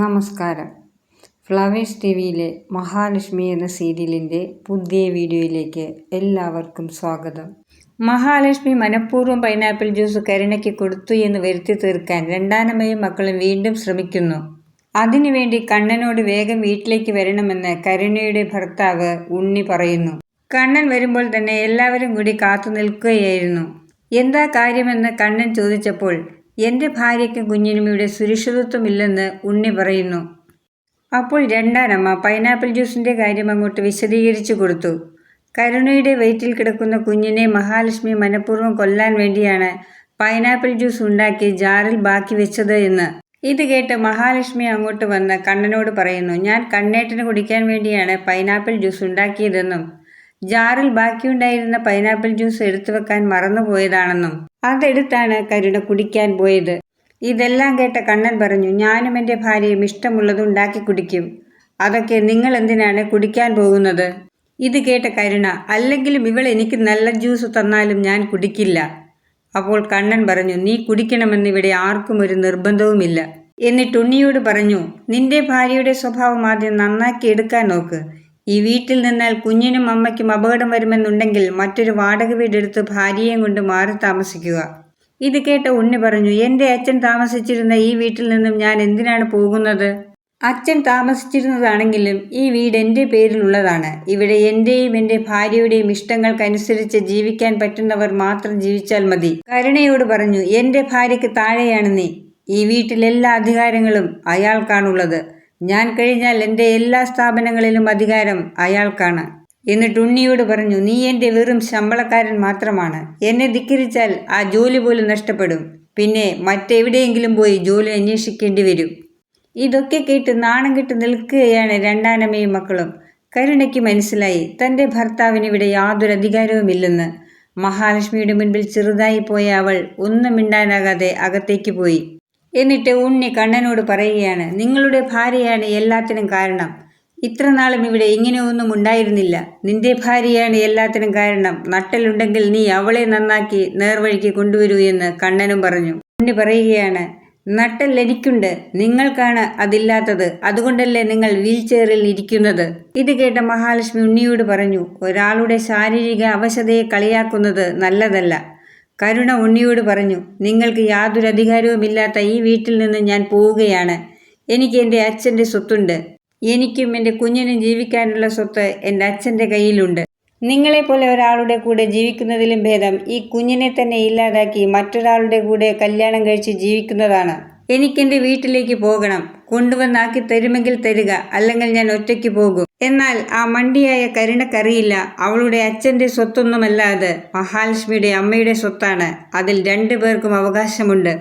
നമസ്കാരം. Flowers T വിയിലെ മഹാലക്ഷ്മി എന്ന സീരിയലിന്റെ പുതിയ വീഡിയോയിലേക്ക് എല്ലാവർക്കും സ്വാഗതം. മഹാലക്ഷ്മി മനഃപൂർവം പൈനാപ്പിൾ ജ്യൂസ് കരുണയ്ക്ക് കൊടുത്തു എന്ന് വരുത്തി തീർക്കാൻ രണ്ടാനമ്മയും മക്കളും വീണ്ടും ശ്രമിക്കുന്നു. അതിനുവേണ്ടി കണ്ണനോട് വേഗം വീട്ടിലേക്ക് വരണമെന്ന് കരുണയുടെ ഭർത്താവ് ഉണ്ണി പറയുന്നു. കണ്ണൻ വരുമ്പോൾ തന്നെ എല്ലാവരും കൂടി കാത്തു നിൽക്കുകയായിരുന്നു. എന്താ കാര്യമെന്ന് കണ്ണൻ ചോദിച്ചപ്പോൾ എന്റെ ഭാര്യയ്ക്കും കുഞ്ഞിനും ഇവിടെ സുരക്ഷിതത്വമില്ലെന്ന് ഉണ്ണി പറയുന്നു. അപ്പോൾ രണ്ടാനമ്മ പൈനാപ്പിൾ ജ്യൂസിന്റെ കാര്യം അങ്ങോട്ട് വിശദീകരിച്ചു കൊടുത്തു. കരുണയുടെ വെയിറ്റിൽ കിടക്കുന്ന കുഞ്ഞിനെ മഹാലക്ഷ്മി മനഃപൂർവം കൊല്ലാൻ വേണ്ടിയാണ് പൈനാപ്പിൾ ജ്യൂസ് ഉണ്ടാക്കി ജാറിൽ ബാക്കി വെച്ചത് എന്ന്. ഇത് കേട്ട് മഹാലക്ഷ്മി അങ്ങോട്ട് വന്ന് കണ്ണനോട് പറയുന്നു ഞാൻ കണ്ണേട്ടന് കുടിക്കാൻ വേണ്ടിയാണ് പൈനാപ്പിൾ ജ്യൂസ് ഉണ്ടാക്കിയതെന്നും ജാറിൽ ബാക്കിയുണ്ടായിരുന്ന പൈനാപ്പിൾ ജ്യൂസ് എടുത്തു വെക്കാൻ മറന്നുപോയതാണെന്നും അതെടുത്താണ് കരുണ കുടിക്കാൻ പോയത്. ഇതെല്ലാം കേട്ട കണ്ണൻ പറഞ്ഞു ഞാനും എന്റെ ഭാര്യയും ഇഷ്ടമുള്ളത് ഉണ്ടാക്കി കുടിക്കും. അതൊക്കെ നിങ്ങൾ എന്തിനാണ് കുടിക്കാൻ പോകുന്നത്? ഇത് കേട്ട കരുണ അല്ലെങ്കിലും ഇവൾ എനിക്ക് നല്ല ജ്യൂസ് തന്നാലും ഞാൻ കുടിക്കില്ല. അപ്പോൾ കണ്ണൻ പറഞ്ഞു നീ കുടിക്കണമെന്ന് ഇവിടെ ആർക്കും ഒരു നിർബന്ധവുമില്ല. എന്നിട്ട് ഉണ്ണിയോട് പറഞ്ഞു നിന്റെ ഭാര്യയുടെ സ്വഭാവം ആദ്യം നന്നാക്കി എടുക്കാൻ നോക്ക്. ഈ വീട്ടിൽ നിന്നാൽ കുഞ്ഞിനും അമ്മയ്ക്കും അപകടം വരുമെന്നുണ്ടെങ്കിൽ മറ്റൊരു വാടക വീടെടുത്ത് ഭാര്യയെയും കൊണ്ട് മാറി താമസിക്കുക. ഇത് കേട്ട ഉണ്ണി പറഞ്ഞു എന്റെ അച്ഛൻ താമസിച്ചിരുന്ന ഈ വീട്ടിൽ നിന്നും ഞാൻ എന്തിനാണ് പോകുന്നത്? അച്ഛൻ താമസിച്ചിരുന്നതാണെങ്കിലും ഈ വീട് എന്റെ പേരിലുള്ളതാണ്. ഇവിടെ എന്റെയും എന്റെ ഭാര്യയുടെയും ഇഷ്ടങ്ങൾക്കനുസരിച്ച് ജീവിക്കാൻ പറ്റുന്നവർ മാത്രം ജീവിച്ചാൽ മതി. കരുണയോട് പറഞ്ഞു എന്റെ ഭാര്യയ്ക്ക് താഴെയാണ് നീ. ഈ വീട്ടിലെല്ലാ അധികാരങ്ങളും അയാൾക്കാണുള്ളത്. ഞാൻ കഴിഞ്ഞാൽ എന്റെ എല്ലാ സ്ഥാപനങ്ങളിലും അധികാരം അയാൾക്കാണ്. എന്നിട്ട് ഉണ്ണിയോട് പറഞ്ഞു നീ എന്റെ വെറും ശമ്പളക്കാരൻ മാത്രമാണ്. എന്നെ ധിക്കരിച്ചാൽ ആ ജോലി പോലും നഷ്ടപ്പെടും. പിന്നെ മറ്റെവിടെയെങ്കിലും പോയി ജോലി അന്വേഷിക്കേണ്ടി വരും. ഇതൊക്കെ കേട്ട് നാണം കെട്ട് നിൽക്കുകയാണ് രണ്ടാനമ്മയും മക്കളും. കരുണയ്ക്ക് മനസ്സിലായി തന്റെ ഭർത്താവിന് ഇവിടെ യാതൊരു അധികാരവുമില്ലെന്ന്. മഹാലക്ഷ്മിയുടെ മുൻപിൽ ചെറുതായി പോയ അവൾ ഒന്നും മിണ്ടാനാകാതെ അകത്തേക്ക് പോയി. എന്നിട്ട് ഉണ്ണി കണ്ണനോട് പറയുകയാണ് നിങ്ങളുടെ ഭാര്യയാണ് എല്ലാത്തിനും കാരണം. ഇത്ര നാളും ഇവിടെ ഇങ്ങനെയൊന്നും ഉണ്ടായിരുന്നില്ല. നിന്റെ ഭാര്യയാണ് എല്ലാത്തിനും കാരണം. നട്ടലുണ്ടെങ്കിൽ നീ അവളെ നന്നാക്കി നേർവഴിക്ക് കൊണ്ടുവരൂ എന്ന് കണ്ണനും പറഞ്ഞു. ഉണ്ണി പറയുകയാണ് നട്ടൽ എനിക്കുണ്ട്. നിങ്ങൾക്കാണ് അതില്ലാത്തത്. അതുകൊണ്ടല്ലേ നിങ്ങൾ വീൽ ചെയറിൽ ഇരിക്കുന്നത്? ഇത് കേട്ട മഹാലക്ഷ്മി ഉണ്ണിയോട് പറഞ്ഞു ഒരാളുടെ ശാരീരിക അവശതയെ കളിയാക്കുന്നത് നല്ലതല്ല. കരുണ ഉണ്ണിയോട് പറഞ്ഞു നിങ്ങൾക്ക് യാതൊരു അധികാരവുമില്ലാത്ത ഈ വീട്ടിൽ നിന്ന് ഞാൻ പോവുകയാണ്. എനിക്ക് എന്റെ അച്ഛന്റെ സ്വത്തുണ്ട്. എനിക്കും എന്റെ കുഞ്ഞിനും ജീവിക്കാനുള്ള സ്വത്ത് എന്റെ അച്ഛന്റെ കയ്യിലുണ്ട്. നിങ്ങളെപ്പോലെ ഒരാളുടെ കൂടെ ജീവിക്കുന്നതിലും ഭേദം ഈ കുഞ്ഞിനെ തന്നെ ഇല്ലാതാക്കി മറ്റൊരാളുടെ കൂടെ കല്യാണം കഴിച്ച് ജീവിക്കുന്നതാണ്. എനിക്കെന്റെ വീട്ടിലേക്ക് പോകണം. കൊണ്ടുവന്നാക്കി തരുമെങ്കിൽ തരിക അല്ലെങ്കിൽ ഞാൻ ഒറ്റയ്ക്ക് പോകും. എന്നാൽ ആ മണ്ടിയായ കരുണക്കറിയില്ല. അവളുടെ അച്ഛന്റെ സ്വത്തൊന്നുമല്ല അത് മഹാലക്ഷ്മിയുടെ അമ്മയുടെ സ്വത്താണ്. അതിൽ രണ്ടു പേർക്കും അവകാശമുണ്ട്.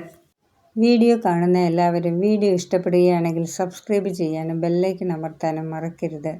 വീഡിയോ കാണുന്ന എല്ലാവരും വീഡിയോ ഇഷ്ടപ്പെടുകയാണെങ്കിൽ സബ്സ്ക്രൈബ് ചെയ്യാനും ബെല്ലൈക്കൻ അമർത്താനും മറക്കരുത്.